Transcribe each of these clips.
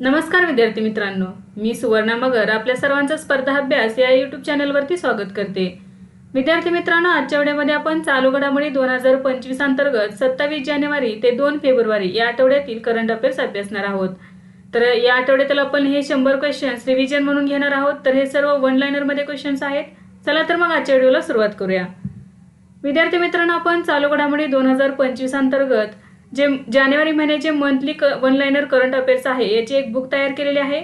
नमस्कार विद्यार्थी मित्रांनो मी सुवर्णा मगर आपल्या सर्वांचा स्पर्धा अभ्यास या यूट्यूब चॅनलवरती स्वागत करते. विद्यार्थी मित्रांनो आजच्या व्हिडिओमध्ये आपण चालू घडामोडी दोन हजार पंचवीस अंतर्गत सत्तावीस जानेवारी ते दोन फेब्रुवारी या आठवड्यातील करंट अफेअर्स अभ्यासणार आहोत. तर या आठवड्यातील आपण हे शंभर क्वेश्चन्स रिव्हिजन म्हणून घेणार आहोत. तर हे सर्व वन लाईनरमध्ये क्वेश्चन्स आहेत. चला तर मग आजच्या व्हिडिओला सुरुवात करूया. विद्यार्थी मित्रांनो आपण चालू घडामोडी दोन हजार पंचवीस अंतर्गत जे जानेवारी महिन्याचे मंथली क वन लाईनर करंट अफेअर्स आहे याचे एक बुक तयार केलेले आहे.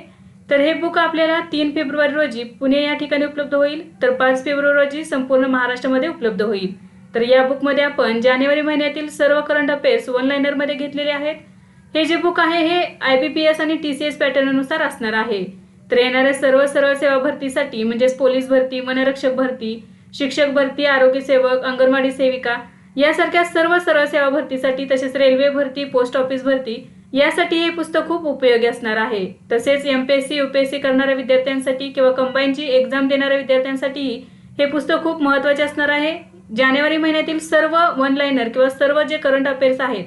तर हे बुक आपल्याला तीन फेब्रुवारी रोजी पुणे या ठिकाणी उपलब्ध होईल. तर पाच फेब्रुवारी रोजी संपूर्ण महाराष्ट्रामध्ये उपलब्ध होईल. तर या बुकमध्ये आपण जानेवारी महिन्यातील सर्व करंट अफेअर्स वन लाईनरमध्ये घेतलेले आहेत. हे जे बुक आहे हे आय बी पी एस आणि टी सी एस पॅटर्ननुसार असणार आहे. तर येणाऱ्या सर्व सरळ सेवा भरतीसाठी म्हणजेच पोलीस भरती वनरक्षक भरती शिक्षक भरती आरोग्य सेवक अंगणवाडी सेविका यासारख्या सर्व सरळ सेवा भरतीसाठी तसेच रेल्वे भरती पोस्ट ऑफिस भरती यासाठी हे पुस्तक खूप उपयोगी असणार आहे. तसेच M P S C U P S C करणाऱ्या विद्यार्थ्यांसाठी किंवा कंबाईनची एक्झाम देणाऱ्या विद्यार्थ्यांसाठीही हे पुस्तक खूप महत्त्वाचे असणार आहे. जानेवारी महिन्यातील सर्व वन लाईनर किंवा सर्व जे करंट अफेअर्स आहेत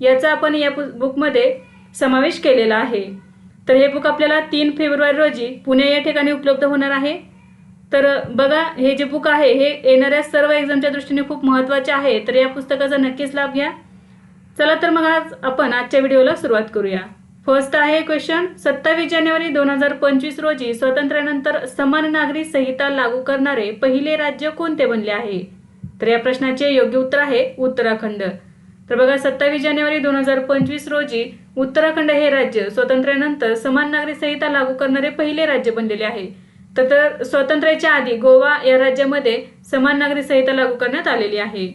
याचा आपण या पु- बुकमध्ये समावेश केलेला आहे. तर हे बुक आपल्याला तीन फेब्रुवारी रोजी पुणे या ठिकाणी उपलब्ध होणार आहे. तर बघा हे जे बुक आहे हे येणाऱ्या सर्व एक्झामच्या दृष्टीने खूप महत्त्वाचे आहे. तर या पुस्तकाचा नक्कीच लाभ घ्या. चला तर मग आज आपण आजच्या व्हिडिओला सुरुवात करूया. फर्स्ट आहे क्वेश्चन सत्तावीस जानेवारी दोन हजार पंचवीस रोजी स्वातंत्र्यानंतर समान नागरी संहिता लागू करणारे पहिले राज्य कोणते बनले आहे? तर या प्रश्नाचे योग्य उत्तर आहे उत्तराखंड. तर बघा सत्तावीस जानेवारी दोन हजार पंचवीस रोजी उत्तराखंड हे राज्य स्वातंत्र्यानंतर समान नागरी संहिता लागू करणारे पहिले राज्य बनलेले आहे. तर स्वातंत्र्याच्या आधी गोवा या राज्यामध्ये समान नागरी संहिता लागू करण्यात आलेली आहे.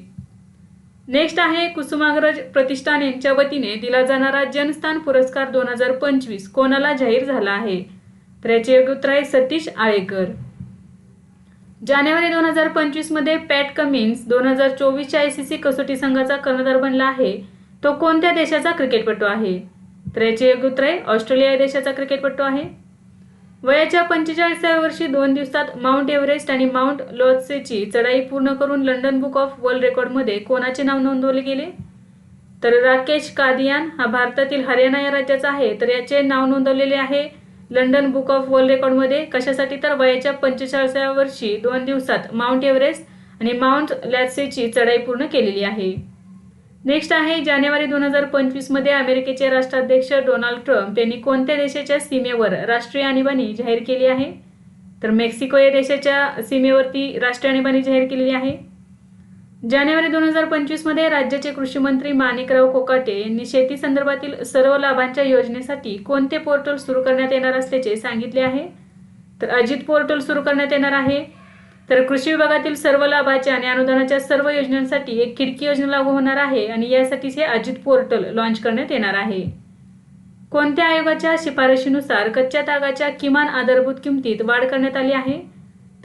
नेक्स्ट आहे कुसुमाग्रज प्रतिष्ठान यांच्या वतीने दिला जाणारा जनस्थान पुरस्कार दोन हजार पंचवीस कोणाला जाहीर झाला आहे? तर याचे उत्तर आहे सतीश आळेकर. जानेवारी दोन हजार पंचवीसमध्ये पॅट कमिन्स दोन हजार चोवीसच्या आय सी सी कसोटी संघाचा कर्णधार बनला आहे. तो कोणत्या देशाचा क्रिकेटपटू आहे? तर याचे उत्तर आहे ऑस्ट्रेलिया या देशाचा क्रिकेटपटू आहे. वयाच्या पंचेचाळीसाव्या वर्षी दोन दिवसात माउंट एव्हरेस्ट आणि माउंट लोत्सेची चढाई पूर्ण करून लंडन बुक ऑफ वर्ल्ड रेकॉर्डमध्ये कोणाचे नाव नोंदवले गेले? तर राकेश कादियान हा भारतातील हरियाणा या राज्याचा आहे. तर याचे नाव नोंदवलेले आहे लंडन बुक ऑफ वर्ल्ड रेकॉर्डमध्ये. कशासाठी? तर वयाच्या पंचेचाळीसाव्या वर्षी दोन दिवसात माउंट एव्हरेस्ट आणि माउंट लॅसेची चढाई पूर्ण केलेली आहे. नेक्स्ट आहे जानेवारी दोन हजार पंचवीसमध्ये अमेरिकेचे राष्ट्राध्यक्ष डोनाल्ड ट्रम्प यांनी कोणत्या देशाच्या सीमेवर राष्ट्रीय आणीबाणी जाहीर केली आहे? तर मेक्सिको या देशाच्या सीमेवरती राष्ट्रीय आणीबाणी जाहीर केलेली आहे. जानेवारी दोन हजार पंचवीसमध्ये राज्याचे कृषी मंत्री माणिकराव कोकाटे यांनी शेती संदर्भातील सर्व लाभांच्या योजनेसाठी कोणते पोर्टल सुरू करण्यात येणार असल्याचे सांगितले आहे? तर अजित पोर्टल सुरू करण्यात येणार आहे. तर कृषी विभागातील सर्व लाभाच्या आणि अनुदानाच्या सर्व योजनांसाठी एक खिडकी योजना लागू होणार आहे आणि यासाठीच हे अजित पोर्टल लॉन्च करण्यात येणार आहे. कोणत्या आयोगाच्या शिफारशीनुसार कच्च्या तागाच्या किमान आधारभूत किमतीत वाढ करण्यात आली आहे?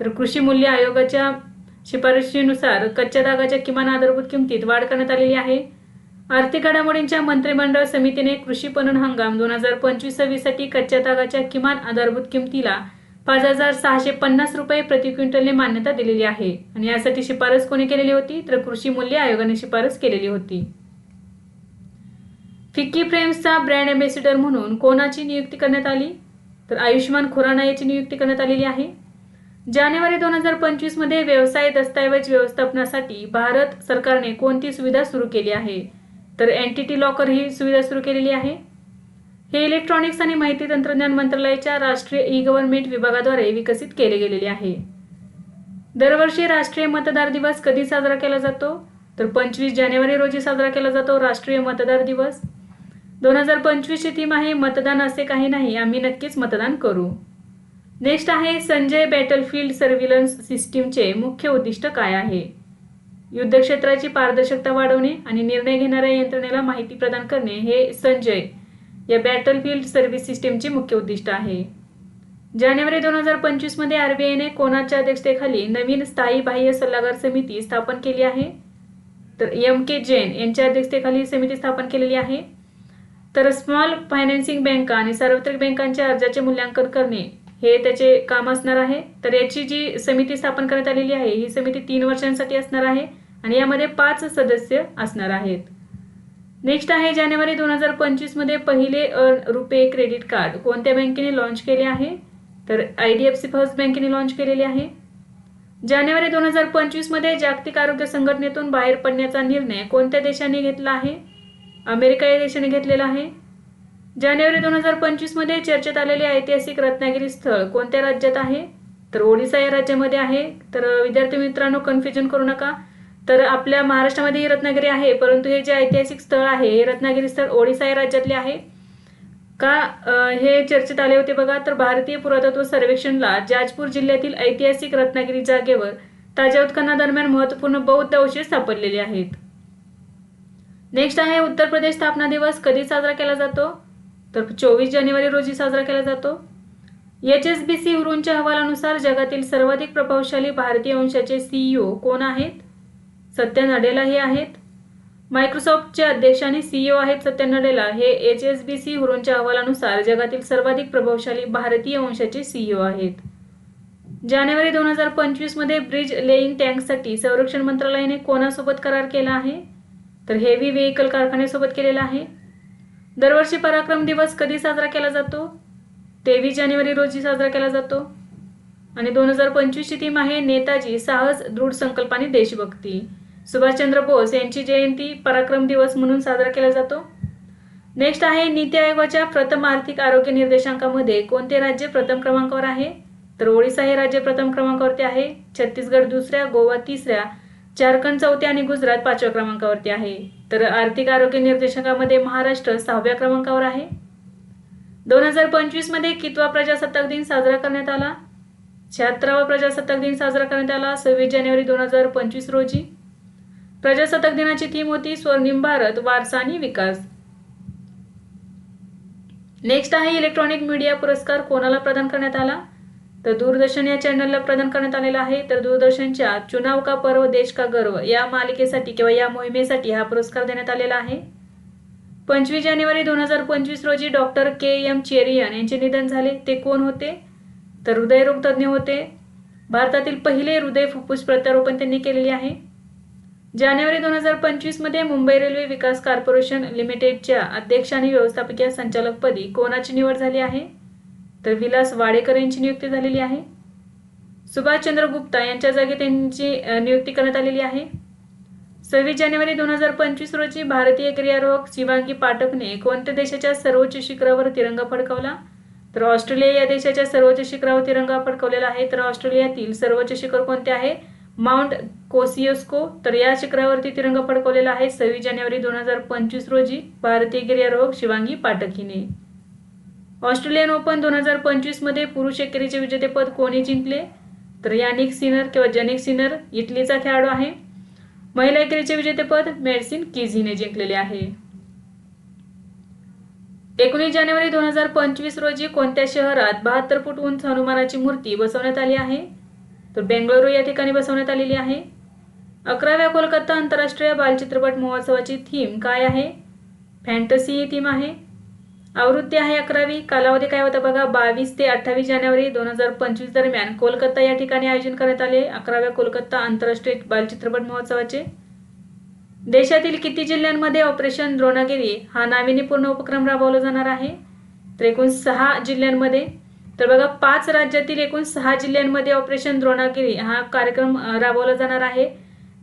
तर कृषी मूल्य आयोगाच्या शिफारशीनुसार कच्च्या तागाच्या किमान आधारभूत किमतीत वाढ करण्यात आलेली आहे. आर्थिक घडामोडींच्या मंत्रिमंडळ समितीने कृषी पणन हंगाम दोन हजार पंचवीस सव्वीससाठी कच्च्या तागाच्या किमान आधारभूत किमतीला पाच हजार सहाशे पन्नास रुपये प्रति क्विंटलने मान्यता दिलेली आहे. आणि यासाठी शिफारस कोणी केलेली होती? तर कृषी मूल्य आयोगाने शिफारस केलेली होती. फिक्की फ्रेम्सचा ब्रँड अँबॅसिडर म्हणून कोणाची नियुक्ती करण्यात आली? तर आयुष्यमान खुराना याची नियुक्ती करण्यात आलेली आहे. जानेवारी दोन हजार पंचवीसमध्ये व्यवसाय दस्तऐवज व्यवस्थापनासाठी भारत सरकारने कोणती सुविधा सुरू केली आहे? तर एनटीटी लॉकर ही सुविधा सुरू केलेली आहे. हे इलेक्ट्रॉनिक्स आणि माहिती तंत्रज्ञान मंत्रालयाच्या राष्ट्रीय ई गव्हर्नमेंट विभागाद्वारे विकसित केले गेलेले आहे. दरवर्षी राष्ट्रीय मतदार दिवस कधी साजरा केला जातो? तर पंचवीस जानेवारी रोजी साजरा केला जातो राष्ट्रीय मतदार दिवस. दोन हजार पंचवीसची थीम आहे मतदान असे काही नाही आम्ही नक्कीच मतदान करू. नेक्स्ट आहे संजय बॅटलफील्ड सर्व्हिलन्स सिस्टीमचे मुख्य उद्दिष्ट काय आहे? युद्धक्षेत्राची पारदर्शकता वाढवणे आणि निर्णय घेणाऱ्या यंत्रणेला माहिती प्रदान करणे हे संजय या बॅटलफील्ड सर्व्हिस सिस्टीमचे मुख्य उद्दिष्ट आहे. जानेवारी दोन हजार पंचवीसमध्ये आर बी आयने कोणाच्या अध्यक्षतेखाली नवीन स्थायी बाह्य सल्लागार समिती स्थापन केली आहे? तर एम के जैन यांच्या अध्यक्षतेखाली ही समिती स्थापन केलेली आहे. तर स्मॉल फायनान्सिंग बँका आणि सार्वत्रिक बँकांच्या अर्जाचे मूल्यांकन करणे हे त्याचे काम असणार आहे. तर याची जी समिती स्थापन करण्यात आलेली आहे ही समिती तीन वर्षांसाठी असणार आहे आणि यामध्ये पाच सदस्य असणार आहेत. नेक्स्ट आहे जानेवारी दोन हजार पंचवीसमध्ये पहिले अर्न रुपे क्रेडिट कार्ड. कोणत्या बँकेने लॉन्च केले आहे? तर I D F C first बँकेने लॉन्च केलेले आहे. जानेवारी दोन हजार पंचवीसमध्ये जागतिक आरोग्य संघटनेतून बाहेर पडण्याचा निर्णय कोणत्या देशाने घेतला आहे? अमेरिका या देशाने घेतलेला आहे. जानेवारी दोन हजार पंचवीसमध्ये चर्चेत आलेले ऐतिहासिक रत्नागिरी स्थळ कोणत्या राज्यात आहे? तर ओडिसा या राज्यामध्ये आहे. तर विद्यार्थी मित्रांनो कन्फ्युजन करू नका. तर आपल्या महाराष्ट्रामध्ये रत्नागिरी आहे परंतु हे जे ऐतिहासिक स्थळ आहे हे रत्नागिरी स्थळ ओडिसा या राज्यातले आहे. का हे चर्चेत आले होते बघा तर भारतीय पुरातत्व सर्वेक्षणला जाजपूर जिल्ह्यातील ऐतिहासिक रत्नागिरी जागेवर ताज्या उत्खनादरम्यान महत्त्वपूर्ण बौद्ध अवशेष सापडलेले आहेत. नेक्स्ट आहे उत्तर प्रदेश स्थापना दिवस कधी साजरा केला जातो? तर चोवीस जानेवारी रोजी साजरा केला जातो. एच एस बी सी हुरूंच्या अहवालानुसार जगातील सर्वाधिक प्रभावशाली भारतीय वंशाचे सीईओ कोण आहेत? सत्या नडेला हे आहेत. मायक्रोसॉफ्टचे अध्यक्ष आणि सीईओ आहेत सत्या नडेला हे एच एस बी सी हुरूनच्या अहवालानुसार जगातील सर्वाधिक प्रभावशाली भारतीय वंशाचे सीईओ आहेत. जानेवारी दोन हजार पंचवीसमध्ये ब्रिज लेईंग टँकसाठी संरक्षण मंत्रालयाने कोणासोबत करार केला आहे? तर हेवी व्हेकल कारखान्यासोबत केलेला आहे. दरवर्षी पराक्रम दिवस कधी साजरा केला जातो? तेवीस जानेवारी रोजी साजरा केला जातो. आणि दोन हजार पंचवीसची थीम आहे नेताजी साहस दृढ संकल्पाने देशभक्ती. सुभाषचंद्र बोस यांची जयंती पराक्रम दिवस म्हणून साजरा केला जातो. नेक्स्ट आहे नीती आयोगाच्या प्रथम आर्थिक आरोग्य निर्देशांकामध्ये कोणते राज्य प्रथम क्रमांकावर आहे? तर ओडिसा हे राज्य प्रथम क्रमांकावरती आहे. छत्तीसगड दुसऱ्या गोवा तिसऱ्या झारखंड चौथ्या आणि गुजरात पाचव्या क्रमांकावरती आहे. तर आर्थिक आरोग्य निर्देशांकामध्ये महाराष्ट्र सहाव्या क्रमांकावर आहे. दोन हजार पंचवीसमध्ये कितवा प्रजासत्ताक दिन साजरा करण्यात आला? शहात्तरावा प्रजासत्ताक दिन साजरा करण्यात आला सव्वीस जानेवारी दोन हजार पंचवीस रोजी. प्रजासत्ताक दिनाची थीम होती स्वर्णिम भारत वारसा आणि विकास. नेक्स्ट आहे इलेक्ट्रॉनिक मीडिया पुरस्कार. कोणाला प्रदान करण्यात आला? तर दूरदर्शन या चॅनलला प्रदान करण्यात आलेला आहे. तर दूरदर्शनच्या चुनाव का पर्व देश का गर्व या मालिकेसाठी किंवा या मोहिमेसाठी हा पुरस्कार देण्यात आलेला आहे. पंचवीस जानेवारी दोन हजार पंचवीस रोजी डॉक्टर के एम चेरियन यांचे निधन झाले. ते कोण होते? तर हृदयरोग तज्ज्ञ होते. भारतातील पहिले हृदय फुफ्फुस प्रत्यारोपण त्यांनी केलेले आहे. जानेवारी दोन हजार पंचवीसमध्ये मुंबई रेल्वे विकास कॉर्पोरेशन लिमिटेडच्या अध्यक्ष आणि व्यवस्थापकीय संचालकपदी कोणाची निवड झाली आहे? तर विलास वाडेकर यांची नियुक्ती झालेली आहे. सुभाषचंद्र गुप्ता यांच्या जागी त्यांची नियुक्ती करण्यात आलेली आहे. सव्वीस जानेवारी दोन हजार पंचवीस रोजी भारतीय क्रियारोहक शिवांगी पाठकने कोणत्या देशाच्या सर्वोच्च शिखरावर तिरंगा फडकवला? तर ऑस्ट्रेलिया या देशाच्या सर्वोच्च शिखरावर तिरंगा फडकवलेला आहे. तर ऑस्ट्रेलियातील सर्वोच्च शिखर कोणते आहे? माउंट कोसियोस्को तर या शिखरावरती तिरंगा फडकवलेला आहे सव्वीस जानेवारी दोन हजार पंचवीस रोजी भारतीय गिर्यारोहक शिवांगी पाठक हिने ऑस्ट्रेलियन ओपन दोन हजार पंचवीसमध्ये पुरुष एकेरीचे विजेतेपद कोणी जिंकले? तर यानिक सिनर किंवा जनिक सिनर इटलीचा खेळाडू आहे. महिला एकेरीचे विजेतेपद मेडसिन कीज हिने जिंकलेले आहे. एकोणीस जानेवारी दोन हजार पंचवीस रोजी कोणत्या शहरात बहात्तर फूट उंच हनुमानाची मूर्ती बसवण्यात आली आहे? तर बेंगळुरू या ठिकाणी बसवण्यात आलेली आहे. अकराव्या कोलकाता आंतरराष्ट्रीय बालचित्रपट महोत्सवाची थीम काय आहे? फॅन्टसी ही थीम आहे. आवृत्ती आहे अकरावी. कालावधी काय होता बघा? बावीस ते अठ्ठावीस जानेवारी दोन हजार पंचवीस दरम्यान कोलकाता या ठिकाणी आयोजन करण्यात आले. अकराव्या कोलकाता आंतरराष्ट्रीय बालचित्रपट महोत्सवाचे. देशातील किती जिल्ह्यांमध्ये ऑपरेशन द्रोणागिरी हा नाविन्यपूर्ण उपक्रम राबवला जाणार आहे? तर एकूण सहा जिल्ह्यांमध्ये. तर बघा पाच राज्यातील एकूण सहा जिल्ह्यांमध्ये ऑपरेशन द्रोणागिरी हा कार्यक्रम राबवला जाणार आहे.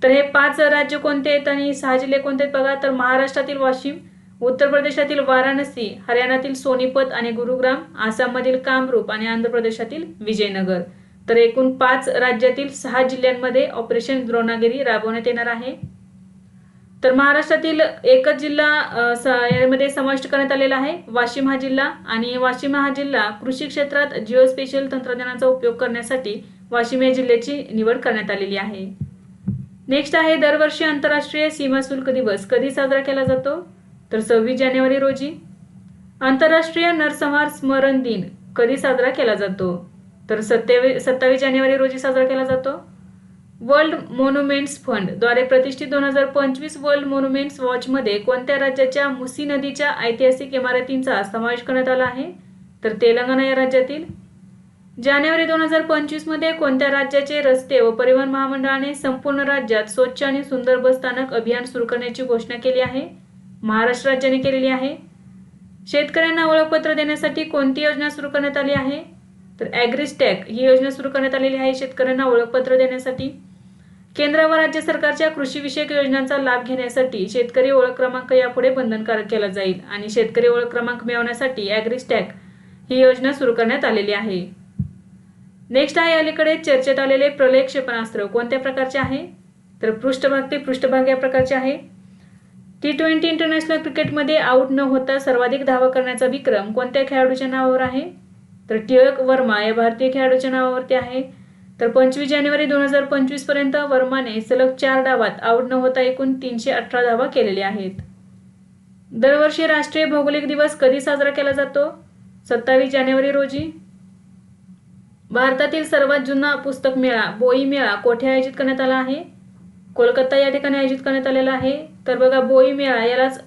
तर हे पाच राज्य कोणते आहेत आणि सहा जिल्हे कोणते आहेत बघा. तर महाराष्ट्रातील वाशिम उत्तर प्रदेशातील वाराणसी हरियाणातील सोनीपत आणि गुरुग्राम आसाममधील कामरूप आणि आंध्र प्रदेशातील विजयनगर. तर एकूण पाच राज्यातील सहा जिल्ह्यांमध्ये ऑपरेशन द्रोणागिरी राबवण्यात येणार आहे. तर महाराष्ट्रातील एकच जिल्हा स- यामध्ये समाविष्ट करण्यात आलेला आहे. वाशिम हा जिल्हा आणि वाशिम हा जिल्हा कृषी क्षेत्रात जिओ स्पेशल तंत्रज्ञानाचा उपयोग करण्यासाठी वाशिम या जिल्ह्याची निवड करण्यात आलेली आहे. नेक्स्ट आहे दरवर्षी आंतरराष्ट्रीय सीमा शुल्क दिवस कधी साजरा केला जातो? तर सव्वीस जानेवारी रोजी. आंतरराष्ट्रीय नरसंहार स्मरण दिन कधी साजरा केला जातो? तर सत्तावीस सत्तावीस जानेवारी रोजी साजरा केला जातो. वर्ल्ड मोन्युमेंट्स फंडद्वारे प्रतिष्ठित दोन हजार पंचवीस वर्ल्ड मोन्युमेंट्स वॉचमध्ये कोणत्या राज्याच्या मुसी नदीच्या ऐतिहासिक इमारतींचा समावेश करण्यात आला आहे? तर तेलंगणा या राज्यातील जानेवारी दोन हजार पंचवीसमध्ये कोणत्या राज्याचे रस्ते व परिवहन महामंडळाने संपूर्ण राज्यात स्वच्छ आणि सुंदर बस स्थानक अभियान सुरू करण्याची घोषणा केली आहे? महाराष्ट्र राज्याने केलेली आहे. शेतकऱ्यांना ओळखपत्र देण्यासाठी कोणती योजना सुरू करण्यात आली आहे? तर ॲग्रिस्टॅक ही योजना सुरू करण्यात आलेली आहे शेतकऱ्यांना ओळखपत्र देण्यासाठी. केंद्र व राज्य सरकारच्या कृषीविषयक योजनांचा लाभ घेण्यासाठी शेतकरी ओळख क्रमांक यापुढे बंधनकारक केला जाईल आणि शेतकरी ओळख क्रमांक मिळवण्यासाठी ॲग्रिस्टॅक ही योजना सुरू करण्यात आलेली आहे. नेक्स्ट आहे अलीकडे चर्चेत आलेले प्रलय क्षेपणास्त्र. कोणत्या प्रकारचे आहे? तर पृष्ठभाग ते पृष्ठभाग या प्रकारचे आहे. टी ट्वेंटी इंटरनॅशनल क्रिकेटमध्ये आऊट न होता सर्वाधिक धावा करण्याचा विक्रम कोणत्या खेळाडूच्या नावावर आहे? तर टिळक वर्मा या भारतीय खेळाडूच्या नावावरती आहे. तर पंचवीस जानेवारी दोन हजार पंचवीसपर्यंत वर्माने सलग चार डावात आऊट न होता एकूण तीनशे अठरा धावा केलेल्या आहेत. दरवर्षी राष्ट्रीय भौगोलिक दिवस कधी साजरा केला जातो? सत्तावीस जानेवारी रोजी. भारतातील सर्वात जुना पुस्तक मेळा बोई मेळा कोठे आयोजित करण्यात आला आहे? कोलकाता या ठिकाणी आयोजित करण्यात आलेला आहे. तर बघा बोई मेळा यालाच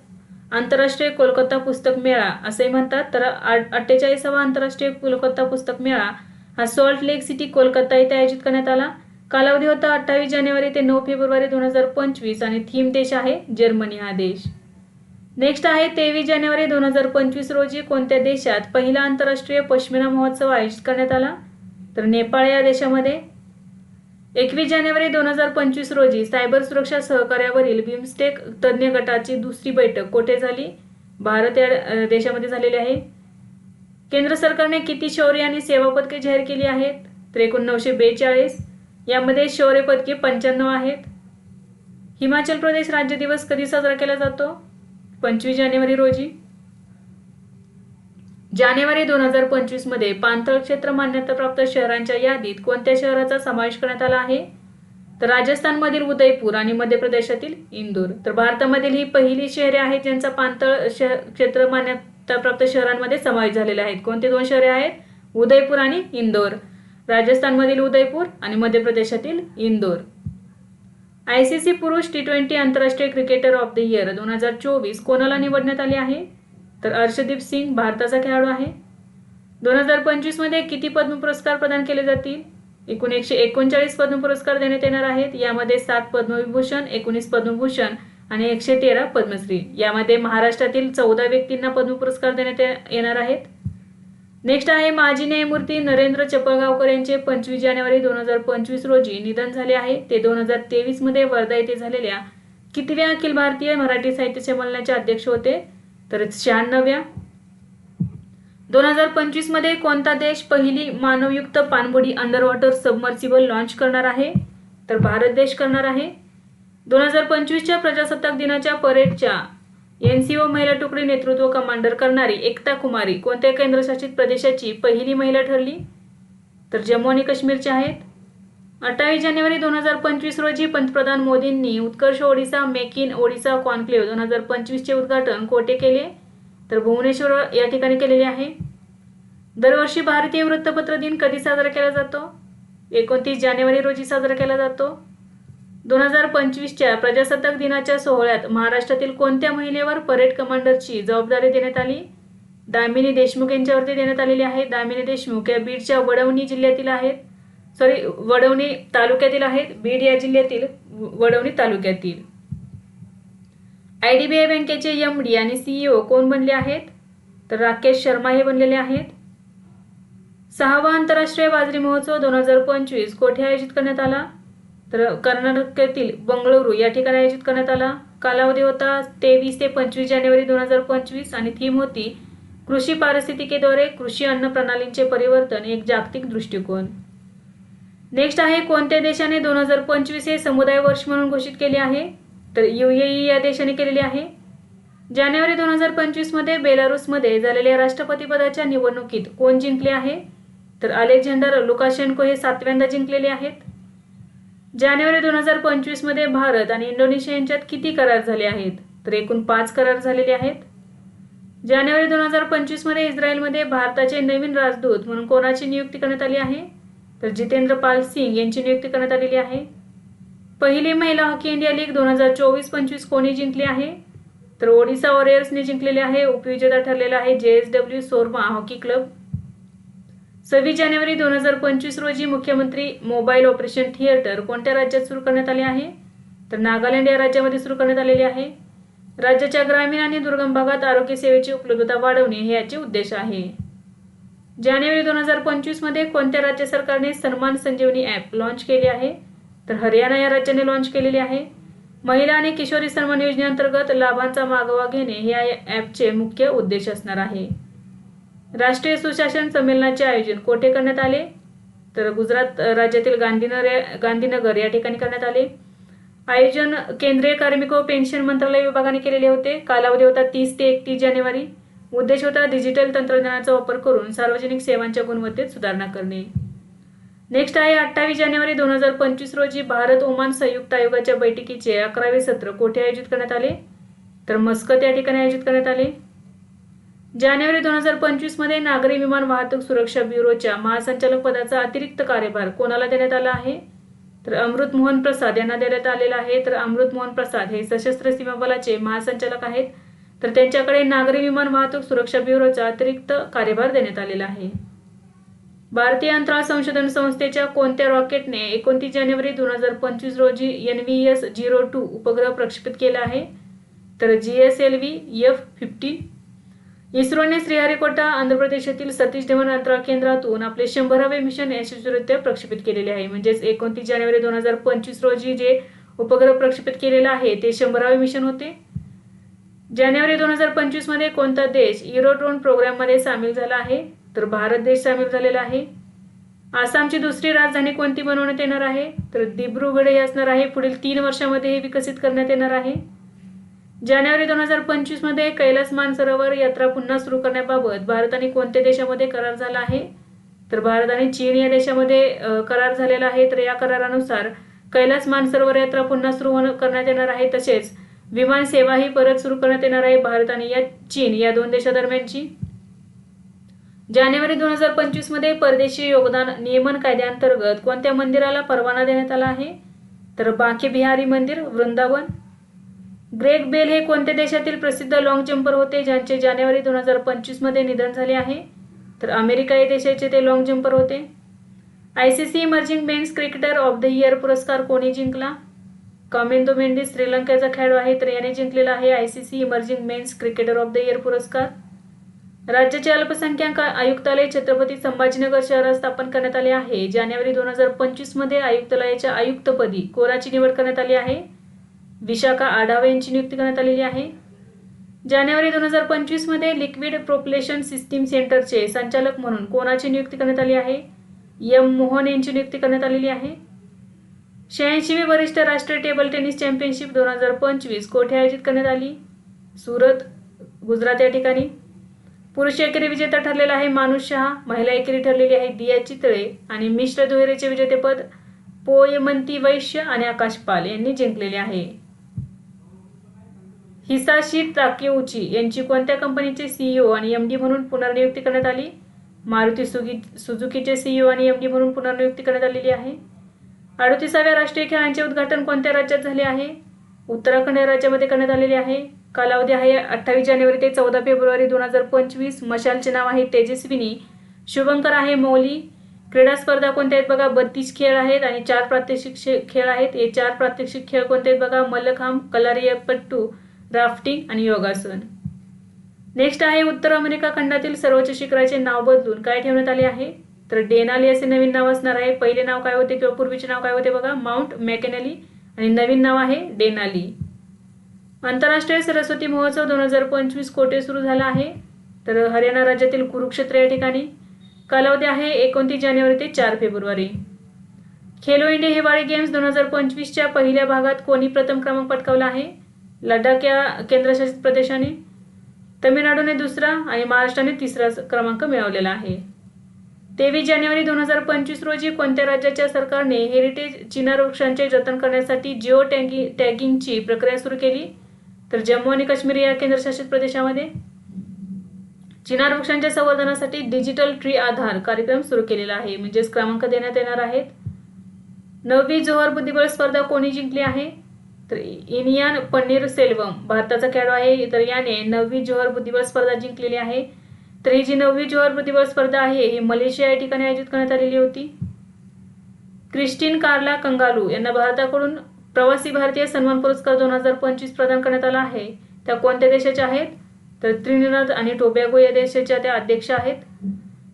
आंतरराष्ट्रीय कोलकाता पुस्तक मेळा असे म्हणतात. तर अठ्ठेचाळीसावा आंतरराष्ट्रीय कोलकाता पुस्तक मेळा हा सॉल्ट लेक सिटी कोलकाता येथे आयोजित करण्यात आला. कालावधी होता अठ्ठावीस जानेवारी ते नऊ फेब्रुवारी दोन हजार पंचवीस आणि थीम देश आहे जर्मनी हा देश. नेक्स्ट आहे तेवीस जानेवारी दोन हजार पंचवीस रोजी कोणत्या देशात पहिला आंतरराष्ट्रीय पश्मिना महोत्सव आयोजित करण्यात आला? तर नेपाळ या देशामध्ये एकवीस जानेवारी दोन हजार पंचवीस रोजी सायबर सुरक्षा सहकार्यावरील बिमस्टेक तज्ज्ञ गटाची दुसरी बैठक कोठे झाली? भारत या देशामध्ये झालेली आहे. केंद्र सरकारने किती शौर्य आणि सेवा पदके जाहीर केली आहेत? तर एकूण बेचाळीस. यामध्ये शौर्य पदके पंच्याण्णव आहेत. हिमाचल प्रदेश राज्य दिवस कधी साजरा केला जातो? पंचवीस जानेवारी रोजी. जानेवारी दोन हजार पंचवीसमध्ये पाणथळ क्षेत्र मान्यताप्राप्त शहरांच्या यादीत कोणत्या शहराचा समावेश करण्यात आला आहे? तर राजस्थानमधील उदयपूर आणि मध्य प्रदेशातील इंदूर. तर भारतामधील ही पहिली शहरे आहेत ज्यांचा पाणथळ क्षेत्र मान्यताप्राप्त शहरांमध्ये समावेश झालेले आहेत. कोणते दोन शहरे आहेत? उदयपूर आणि इंदोर. राजस्थानमधील उदयपूर आणि मध्य प्रदेशातील इंदोर. आय सी सी पुरुष टी ट्वेंटी आंतरराष्ट्रीय क्रिकेटर ऑफ द इयर दोन हजार चोवीस कोणाला निवडण्यात आले आहे? तर अर्षदीप सिंग भारताचा खेळाडू आहे. दोन हजार पंचवीसमध्ये किती पद्म पुरस्कार प्रदान केले जातील? एकूण एकशे एकोणचाळीस पद्म पुरस्कार देण्यात येणार आहेत. यामध्ये सात पद्मविभूषण एकोणीस पद्मभूषण आणि एकशे तेरा पद्मश्री. यामध्ये महाराष्ट्रातील चौदा व्यक्तींना पद्म पुरस्कार देण्यात येणार आहेत. नेक्स्ट आहे माजी न्यायमूर्ती नरेंद्र चपळगावकर यांचे पंचवीस जानेवारी दोन हजार पंचवीस रोजी निधन झाले आहे. ते दोन हजार तेवीसमध्ये वर्धा येथे झालेल्या कितव्या अखिल भारतीय मराठी साहित्य संमेलनाचे अध्यक्ष होते? तर शहाण्णव्या. दोन हजार पंचवीसमध्ये कोणता देश पहिली मानवयुक्त पाणबुडी अंडरवॉटर सबमर्सिबल लॉन्च करणार आहे? तर भारत देश करणार आहे. दोन हजार पंचवीसच्या प्रजासत्ताक दिनाच्या परेडच्या एन सी ओ महिला तुकडी नेतृत्व कमांडर करणारी एकता कुमारी कोणत्या केंद्रशासित प्रदेशाची पहिली महिला ठरली? तर जम्मू आणि काश्मीरच्या आहेत. अठ्ठावीस जानेवारी दोन हजार पंचवीस रोजी पंतप्रधान मोदींनी Utkarsh Odisha make in Odisha conclave दोन हजार पंचवीसचे उद्घाटन कोठे केले? तर भुवनेश्वर या ठिकाणी केलेले आहे. दरवर्षी भारतीय वृत्तपत्र दिन कधी साजरा केला जातो? एकोणतीस जानेवारी रोजी साजरा केला जातो. दोन हजार पंचवीसच्या प्रजासत्ताक दिनाच्या सोहळ्यात महाराष्ट्रातील कोणत्या महिलेवर परेड कमांडरची जबाबदारी देण्यात आली? दामिनी देशमुख यांच्यावरती देण्यात आलेली आहे. दामिनी देशमुख या बीडच्या वडवणी जिल्ह्यातील आहेत. सॉरी वडवणी तालुक्यातील आहेत बीड या जिल्ह्यातील वडवणी तालुक्यातील. आय डी बी आय बँकेचे एम डी आणि सीईओ कोण बनले आहेत? तर राकेश शर्मा हे बनलेले आहेत. सहावा आंतरराष्ट्रीय बाजरी महोत्सव दोन हजार पंचवीस कोठे आयोजित करण्यात आला? तर कर्नाटकातील बंगळुरू या ठिकाणी आयोजित करण्यात आला. कालावधी होता तेवीस ते पंचवीस जानेवारी दोन हजार पंचवीस आणि थीम होती कृषी पारिस्थितिकेद्वारे कृषी अन्न प्रणालींचे परिवर्तन एक जागतिक दृष्टिकोन. नेक्स्ट आहे कोणत्या देशाने दोन हजार पंचवीस हे समुदाय वर्ष म्हणून घोषित केले आहे? तर युएई या देशाने केलेले आहे. जानेवारी दोन हजार पंचवीसमध्ये बेलारूसमध्ये झालेल्या राष्ट्रपतीपदाच्या निवडणुकीत कोण जिंकले आहे? तर अलेक्झांडर लुकाशेन्को हे सातव्यांदा जिंकलेले आहेत. जानेवारी दोन हजार पंचवीसमध्ये भारत आणि इंडोनेशिया यांच्यात किती करार झाले आहेत? तर एकूण पाच करार झालेले आहेत. जानेवारी दोन हजार पंचवीसमध्ये इस्रायलमध्ये भारताचे नवीन राजदूत म्हणून कोणाची नियुक्ती करण्यात आली आहे? तर जितेंद्र पाल सिंग यांची नियुक्ती करण्यात आलेली आहे. पहिली महिला हॉकी इंडिया लीग दोन हजार चोवीस पंचवीस कोणी जिंकली आहे? तर ओडिसा वॉरियर्सने जिंकलेले आहे उपविजेता ठरलेला आहे J S W Soorma hockey club. सव्वीस जानेवारी दोन हजार पंचवीस रोजी मुख्यमंत्री मोबाईल ऑपरेशन थिएटर कोणत्या राज्यात सुरू करण्यात आले आहे? तर नागालँड या राज्यामध्ये सुरू करण्यात आलेले आहे. राज्याच्या ग्रामीण आणि दुर्गम भागात आरोग्य सेवेची उपलब्धता वाढवणे हे याचे उद्देश आहे. जानेवारी दोन हजार पंचवीसमध्ये कोणत्या राज्य सरकारने सन्मान संजीवनी ॲप लॉन्च केले आहे? तर हरियाणा या राज्याने लॉन्च केलेले आहे. महिला आणि किशोरी सन्मान योजनेअंतर्गत लाभांचा मागोवा घेणे हे या ॲपचे मुख्य उद्देश असणार आहे. राष्ट्रीय सुशासन संमेलनाचे आयोजन कोठे करण्यात आले? तर गुजरात राज्यातील गांधीनगर गांधीनगर या ठिकाणी करण्यात आले. आयोजन केंद्रीय कार्मिक व पेन्शन मंत्रालय विभागाने केलेले होते. कालावधी होता तीस ते एकतीस जानेवारी. उद्देश होता डिजिटल तंत्रज्ञानाचा वापर करून सार्वजनिक सेवांच्या गुणवत्तेत सुधारणा करणे. नेक्स्ट आहे अठ्ठावीस जानेवारी दोन हजार पंचवीस रोजी भारत ओमान संयुक्त आयोगाच्या बैठकीचे अकरावे सत्र कोठे आयोजित करण्यात आले? तर मस्कत या ठिकाणी आयोजित करण्यात आले. जानेवारी दोन हजार पंचवीसमध्ये नागरी विमान वाहतूक सुरक्षा ब्युरोच्या महासंचालक पदाचा अतिरिक्त कार्यभार कोणाला देण्यात आला आहे? तर अमृत मोहन प्रसाद यांना देण्यात आलेला आहे. तर अमृत मोहन प्रसाद हे सशस्त्र सीमा बलाचे महासंचालक आहेत. तर त्यांच्याकडे नागरी विमान वाहतूक सुरक्षा ब्युरोचा अतिरिक्त कार्यभार देण्यात आलेला आहे. भारतीय अंतराळ संशोधन संस्थेच्या कोणत्या रॉकेटने एकोणतीस जानेवारी दोन हजार पंचवीस रोजी N V S zero two उपग्रह प्रक्षेपित केला आहे? तर G S L V F fifteen इस्रोने श्रीहरिकोटा आंध्र प्रदेशातील सतीश धवन अंतराळ केंद्रातून आपले शंभरावे मिशन यशस्वीरित्या प्रक्षेपित केलेले आहे. म्हणजेच एकोणतीस जानेवारी दोन हजार पंचवीस रोजी जे उपग्रह प्रक्षेपित केलेलं आहे ते शंभरावे मिशन होते. जानेवारी दोन हजार पंचवीसमध्ये कोणता देश युरोड्रोन प्रोग्राममध्ये सामील झाला आहे? तर भारत देश सामील झालेला आहे. आसामची दुसरी राजधानी कोणती बनवण्यात येणार आहे? तर दिब्रुगड हे असणार आहे. पुढील तीन वर्षामध्ये हे विकसित करण्यात येणार आहे. जानेवारी दोन हजार पंचवीसमध्ये कैलास मानसरोवर यात्रा पुन्हा सुरू करण्याबाबत भारत आणि कोणत्या देशामध्ये करार झाला आहे? तर भारत आणि चीन या देशामध्ये करार झालेला आहे. तर या करारानुसार कैलास मानसरोवर यात्रा पुन्हा सुरू करण्यात येणार आहे. तसेच विमान सेवाही परत सुरू करण्यात येणार आहे भारत आणि या चीन या दोन देशादरम्यानची. जानेवारी दोन हजार पंचवीसमध्ये परदेशी योगदान नियमन कायद्याअंतर्गत कोणत्या मंदिराला परवाना देण्यात आला आहे? तर बांके बिहारी मंदिर वृंदावन. ग्रेग बेल हे कोणत्या देशातील प्रसिद्ध लॉंग जम्पर होते ज्यांचे जानेवारी दोन हजार पंचवीसमध्ये निधन झाले आहे? तर अमेरिका या देशाचे ते लॉंग जम्पर होते. I C C emerging men's cricketer of the year पुरस्कार कोणी जिंकला? कॉमेंदो मेंडिस श्रीलंकेचा खेळाडू आहे तर याने जिंकलेला आहे I C C emerging men's cricketer of the year पुरस्कार. राज्याचे अल्पसंख्याक आयुक्तालय छत्रपती संभाजीनगर शहरात स्थापन करण्यात आले आहे. जानेवारी दोन हजार पंचवीसमध्ये आयुक्तालयाच्या आयुक्तपदी कोणाची निवड करण्यात आली आहे. विशाखा आढावे यांची नियुक्ती करण्यात आलेली आहे. जानेवारी दोन हजार पंचवीसमध्ये लिक्विड प्रोपलेशन सिस्टीम सेंटरचे संचालक म्हणून कोणाची नियुक्ती करण्यात आली आहे? एम मोहन यांची नियुक्ती करण्यात आलेली आहे. शहाऐंशीवी वरिष्ठ राष्ट्रीय टेबल टेनिस चॅम्पियनशिप दोन हजार पंचवीस कोठे आयोजित करण्यात आली? सुरत गुजरात या ठिकाणी. पुरुष एकेरी विजेता ठरलेला आहे मानुष शहा. महिला एकेरी ठरलेली आहे दिया चितळे आणि मिश्र दुहेरीचे विजेतेपद पोयमंती वैश्य आणि आकाश पाल यांनी जिंकलेले आहे. हिसाशी ताकेउची यांची कोणत्या कंपनीचे सीईओ आणि एमडी म्हणून पुनर्नियुक्ती करण्यात आली? मारुती सुगी सुझुकीचे सीईओ आणि एमडी म्हणून पुनर्नियुक्ती करण्यात आलेली आहे. अडतीसाव्या राष्ट्रीय खेळांचे उद्घाटन कोणत्या राज्यात झाले आहे? उत्तराखंड या राज्यामध्ये करण्यात आलेले आहे. कालावधी आहे अठ्ठावीस जानेवारी ते चौदा फेब्रुवारी दोन हजार पंचवीस. मशालचे नाव आहे तेजस्विनी. शुभंकर आहे मौली. क्रीडा स्पर्धा कोणत्या आहेत बघा? बत्तीस खेळ आहेत आणि चार प्रात्यक्षिक खेळ आहेत. हे चार प्रात्यक्षिक खेळ कोणते आहेत बघा? मल्लखांब कलारियापट्टू राफ्टिंग आणि योगासन. नेक्स्ट आहे उत्तर अमेरिका खंडातील सर्वोच्च शिखराचे नाव बदलून काय ठेवण्यात आले आहे? तर डेनाली असे नवीन नाव असणार आहे. पहिले नाव काय होते किंवा पूर्वीचे नाव काय होते बघा? माउंट मॅकेनली आणि नवीन नाव आहे डेनाली. आंतरराष्ट्रीय सरस्वती महोत्सव दोन हजार पंचवीस कोठे सुरू झाला आहे? तर हरियाणा राज्यातील कुरुक्षेत्र या ठिकाणी. कालावधी आहे एकोणतीस जानेवारी ते चार फेब्रुवारी. खेलो इंडिया हिवाळी गेम्स दोन हजार पंचवीसच्या पहिल्या भागात कोणी प्रथम क्रमांक पटकावला आहे? लडाख या केंद्रशासित प्रदेशाने. तमिळनाडूने दुसरा आणि महाराष्ट्राने तिसरा क्रमांक मिळवलेला आहे. तेवीस जानेवारी दोन हजार पंचवीस रोजी कोणत्या राज्याच्या सरकारने हेरिटेज चिनार वृक्षांचे जतन करण्यासाठी जिओ टँगी टॅगिंगची प्रक्रिया सुरू केली? तर जम्मू आणि काश्मीर या केंद्रशासित प्रदेशामध्ये? चिनार वृक्षांच्या संवर्धनासाठी डिजिटल ट्री आधार कार्यक्रम सुरू केलेला आहे. म्हणजेच क्रमांक देण्यात येणार आहेत. नववी जोहर बुद्धिबळ स्पर्धा कोणी जिंकली आहे? तर इनियान पन्नीर सेल्वम भारताचा खेळाडू आहे. तर याने नववी जोहर बुद्धिबळ स्पर्धा जिंकलेली आहे. तर ही जी नववी जोहर प्रतिबळ स्पर्धा आहे ही मलेशिया या ठिकाणी आयोजित करण्यात आलेली होती. क्रिस्टिन कार्ला कंगालू यांना भारताकडून प्रवासी भारतीय सन्मान पुरस्कार दोन हजार पंचवीस प्रदान करण्यात आला आहे. त्या कोणत्या देशाच्या आहेत? तर त्रिनिनाद आणि टोबॅगो या देशाच्या त्या अध्यक्ष आहेत.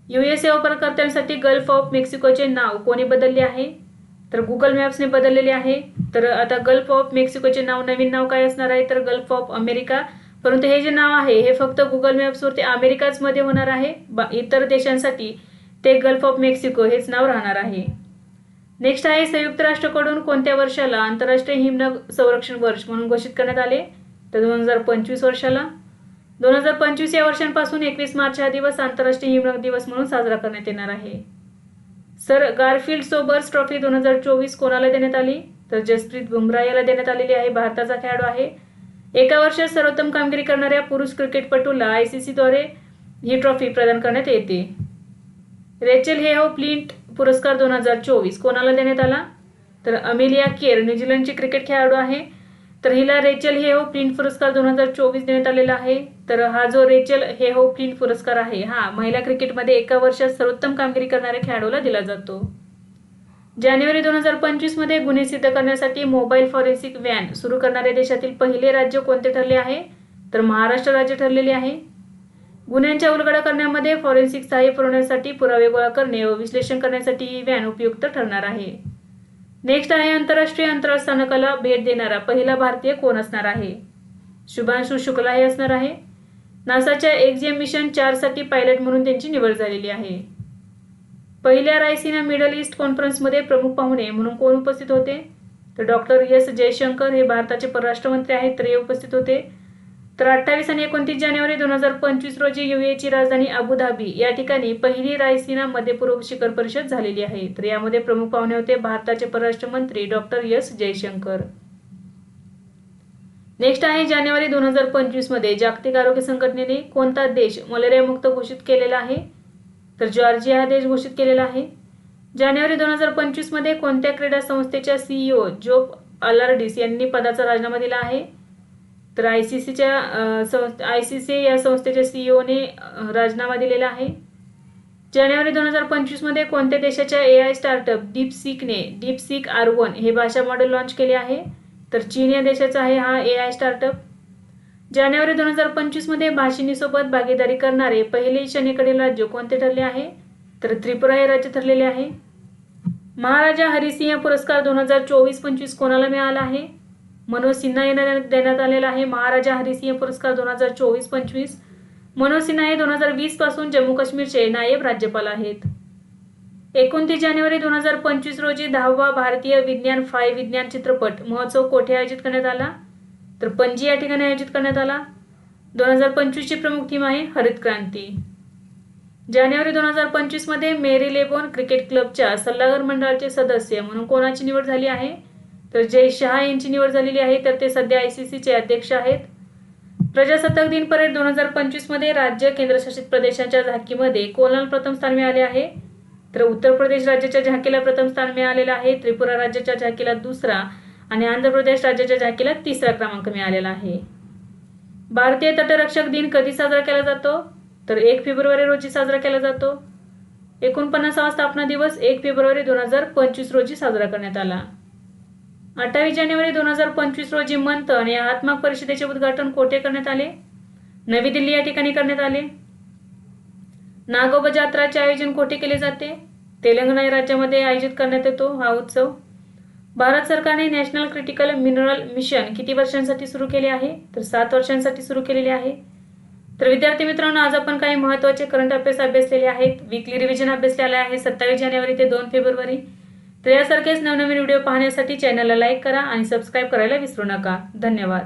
यू वापरकर्त्यांसाठी गल्फ ऑफ मेक्सिकोचे नाव कोणी बदलले आहे? तर गुगल मॅप्सने बदललेले आहे. तर आता गल्फ ऑफ मेक्सिकोचे नाव नवीन नाव काय असणार आहे? तर गल्फ ऑफ अमेरिका परंतु हे जे नाव आहे हे फक्त गुगल मॅप्सवरती अमेरिकाच मध्ये होणार आहे. बा इतर देशांसाठी ते गल्फ ऑफ मेक्सिको हेच नाव राहणार आहे. नेक्स्ट आहे संयुक्त राष्ट्राकडून कोणत्या वर्षाला आंतरराष्ट्रीय हिमनग संरक्षण वर्ष म्हणून घोषित करण्यात आले? तर दोन हजार पंचवीस वर्षाला. दोन हजार पंचवीस या वर्षांपासून एकवीस मार्च हा दिवस आंतरराष्ट्रीय हिमनग दिवस म्हणून साजरा करण्यात येणार आहे. सर गारफिल्ड सोबर्स ट्रॉफी दोन हजार चोवीस कोणाला देण्यात आली? तर जसप्रीत बुमराह याला देण्यात आलेली आहे. भारताचा खेळाडू आहे. एका वर्षात सर्वोत्तम कामगिरी करणाऱ्या पुरुष क्रिकेटपटूला आय सी सीद्वारे ही ट्रॉफी प्रदान करण्यात येते. रेचल हेहो प्लिंट पुरस्कार दोन हजार चोवीस. कोणाला देण्यात आला? तर अमेलिया केर न्यूझीलंडची क्रिकेट खेळाडू आहे. तर हिला रेचल हेहो प्लिंट पुरस्कार दोन हजार चोवीस देण्यात आलेला आहे. तर हा जो रेचल हेहो प्लिंट पुरस्कार आहे हा महिला क्रिकेटमध्ये एका वर्षात सर्वोत्तम कामगिरी करणाऱ्या खेळाडूला दिला जातो. जानेवारी दोन हजार पंचवीसमध्ये गुन्हे सिद्ध करण्यासाठी मोबाईल फॉरेन्सिक व्हॅन सुरू करणाऱ्या देशातील पहिले राज्य कोणते ठरले आहे? तर महाराष्ट्र राज्य ठरलेले आहे. गुन्ह्यांच्या उलगडा करण्यामध्ये फॉरेन्सिक सहाय्य पुरवण्यासाठी पुरावे गोळा करणे व विश्लेषण करण्यासाठी ही व्हॅन उपयुक्त ठरणार आहे. नेक्स्ट आहे आंतरराष्ट्रीय अंतराळ स्थानकाला भेट देणारा पहिला भारतीय कोण असणार आहे? शुभांशु शुक्ला हे असणार आहे. नासाच्या एक्झिएम मिशन चारसाठी पायलट म्हणून त्यांची निवड झालेली आहे. पहिल्या रायसिना मिडल ईस्ट कॉन्फरन्समध्ये प्रमुख पाहुणे म्हणून कोण उपस्थित होते? तर डॉक्टर एस जयशंकर हे भारताचे परराष्ट्रमंत्री आहेत तर हे उपस्थित होते. तर अठ्ठावीस आणि एकोणतीस जानेवारी दोन हजार पंचवीस रोजी युएची राजधानी अबुधाबी या ठिकाणी पहिली रायसिना मध्यपूर्व शिखर परिषद झालेली आहे. तर यामध्ये प्रमुख पाहुणे होते भारताचे परराष्ट्र मंत्री डॉक्टर एस जयशंकर. नेक्स्ट आहे जानेवारी दोन हजार पंचवीसमध्ये जागतिक आरोग्य संघटनेने कोणता देश मलेरियामुक्त घोषित केलेला आहे? तर जॉर्जिया हा देश घोषित केलेला आहे. जानेवारी दोन हजार पंचवीसमध्ये कोणत्या क्रीडा संस्थेच्या सीईओ जोप अलार्डिस यांनी पदाचा राजीनामा दिला आहे? तर आय सी सीच्या आय सी सी या संस्थेच्या सीईओने राजीनामा दिलेला आहे. जानेवारी दोन हजार पंचवीसमध्ये कोणत्या देशाच्या ए आय स्टार्टअप डीपसीकने डीपसीक आर वन हे भाषा मॉडेल लॉन्च केले आहे? तर चीन या देशाचा आहे हा ए आय स्टार्टअप जानेवारी दोन हजार पंचवीसमध्ये भाषिणीसोबत भागीदारी करणारे पहिले ईशान्येकडील राज्य कोणते ठरले आहे? तर त्रिपुरा हे राज्य ठरलेले आहे. महाराजा हरिसिंह पुरस्कार दोन हजार चोवीस पंचवीस कोणाला मिळाला आहे? मनोज सिन्हा यांना देण्यात आलेला आहे महाराजा हरिसिंह पुरस्कार दोन हजार चोवीस पंचवीस. मनोज सिन्हा हे दोन हजार वीसपासून जम्मू काश्मीरचे नायब राज्यपाल आहेत. एकोणतीस जानेवारी दोन हजार पंचवीस रोजी दहावा भारतीय विज्ञान फाय विज्ञान चित्रपट महोत्सव कोठे आयोजित करण्यात आला? तर पणजी या ठिकाणी आयोजित करण्यात आला. दोन हजार पंचवीसची प्रमुख थीम आहे हरित क्रांती. जानेवारी दोन हजार पंचवीसमध्ये मेरी लेबॉन क्रिकेट क्लबच्या सल्लागार मंडळाचे सदस्य म्हणून कोणाची निवड झाली आहे? तर जय शहा यांची निवड झालेली आहे तर ते सध्या आय सी सीचे अध्यक्ष आहेत. प्रजासत्ताक दिन परेड दोन हजार पंचवीसमध्ये राज्य केंद्रशासित प्रदेशांच्या झाकीमध्ये कोणाला प्रथम स्थान मिळाले आहे. तर उत्तर प्रदेश राज्याच्या झाकीला प्रथम स्थान मिळालेलं आहे त्रिपुरा राज्याच्या झाकीला दुसरा आणि आंध्र प्रदेश राज्याच्या झाकीला तिसरा क्रमांक मिळालेला आहे. भारतीय तटरक्षक दिन कधी साजरा केला जातो? तर एक फेब्रुवारी रोजी साजरा केला जातो. एकोणपन्नासावा स्थापना दिवस एक फेब्रुवारी दोन हजार पंचवीस रोजी साजरा करण्यात आला. अठ्ठावीस जानेवारी दोन हजार पंचवीस रोजी मंथन या हातमाग परिषदेचे उद्घाटन कोठे करण्यात आले? नवी दिल्ली या ठिकाणी करण्यात आले. नागोबा जात्राचे आयोजन कोठे केले जाते? तेलंगणा या राज्यामध्ये आयोजित करण्यात येतो हा उत्सव. भारत सरकारने नॅशनल क्रिटिकल मिनरल मिशन किती वर्षांसाठी सुरू केले आहे? तर सात वर्षांसाठी सुरू केलेले आहे. तर विद्यार्थी मित्रांनो आज आपण काही महत्त्वाचे करंट अफेअर्स अभ्यासलेले आहेत. वीकली रिव्हिजन अभ्यासलेले आहे सत्तावीस जानेवारी ते दोन फेब्रुवारी. तर यासारखेच नवनवीन व्हिडिओ पाहण्यासाठी चॅनलला लाईक करा आणि सबस्क्राईब करायला विसरू नका. धन्यवाद.